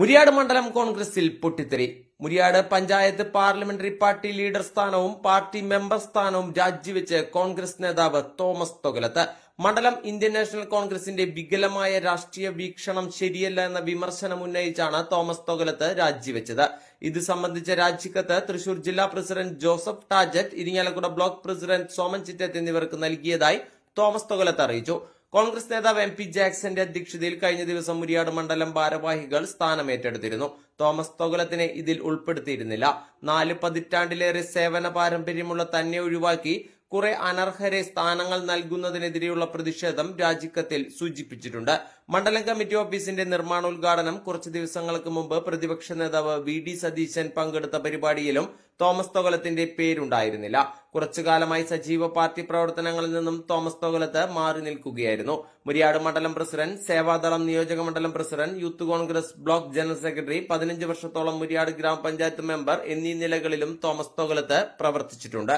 മുരിയാട് മണ്ഡലം കോൺഗ്രസിൽ പൊട്ടിത്തെറി. Muriyad panchayat parliamentary party leader സ്ഥാനവും പാർട്ടി മെമ്പർ സ്ഥാനവും രാജിവെച്ച് കോൺഗ്രസ് നേതാവ് തോമസ് തൊകലത്ത് മണ്ഡലം ഇന്ത്യൻ നാഷണൽ കോൺഗ്രസിന്റെ വികലമായ രാഷ്ട്രീയ വീക്ഷണം ശരിയല്ല എന്ന വിമർശനം ഉന്നയിച്ചാണ് തോമസ് തൊകലത്ത് രാജിവെച്ചത്. ഇത് സംബന്ധിച്ച രാജിക്കത്ത് തൃശൂർ ജില്ലാ president Joseph Tajet Irinjalakuda block president Soman Chittath എന്നിവർക്ക് നൽകിയതായി തോമസ് തൊകലത്ത് അറിയിച്ചു. കോൺഗ്രസ് നേതാവ് എം പി ജാക്സന്റെ അധ്യക്ഷതയിൽ കഴിഞ്ഞ ദിവസം മുരിയാട് മണ്ഡലം ഭാരവാഹികൾ സ്ഥാനമേറ്റെടുത്തിരുന്നു തോമസ് തൊഗലത്തിനെ ഇതിൽ ഉൾപ്പെടുത്തിയിരുന്നില്ല. നാല് പതിറ്റാണ്ടിലേറെ സേവന പാരമ്പര്യമുള്ള തന്നെ ഒഴിവാക്കി കുറെ അനർഹരെ സ്ഥാനങ്ങൾ നൽകുന്നതിനെതിരെയുള്ള പ്രതിഷേധം രാജിക്കത്തിൽ സൂചിപ്പിച്ചിട്ടുണ്ട്. മണ്ഡലം കമ്മിറ്റി ഓഫീസിന്റെ നിർമ്മാണോദ്ഘാടനം കുറച്ച് ദിവസങ്ങൾക്ക് മുമ്പ് പ്രതിപക്ഷ നേതാവ് വി ഡി സതീശൻ പങ്കെടുത്ത പരിപാടിയിലും തോമസ് തോകലത്തിന്റെ പേരുണ്ടായിരുന്നില്ല. കുറച്ചു കാലമായി സജീവ പാർട്ടി പ്രവർത്തനങ്ങളിൽ നിന്നും തോമസ് തോകലത്ത് മാറി നിൽക്കുകയായിരുന്നു. മുരിയാട് മണ്ഡലം പ്രസിഡന്റ് സേവാദളം നിയോജക മണ്ഡലം president youth Congress block general secretary പതിനഞ്ച് വർഷത്തോളം മുരിയാട് ഗ്രാമപഞ്ചായത്ത് മെമ്പർ എന്നീ നിലകളിലും തോമസ് തോകലത്ത് പ്രവർത്തിച്ചിട്ടുണ്ട്.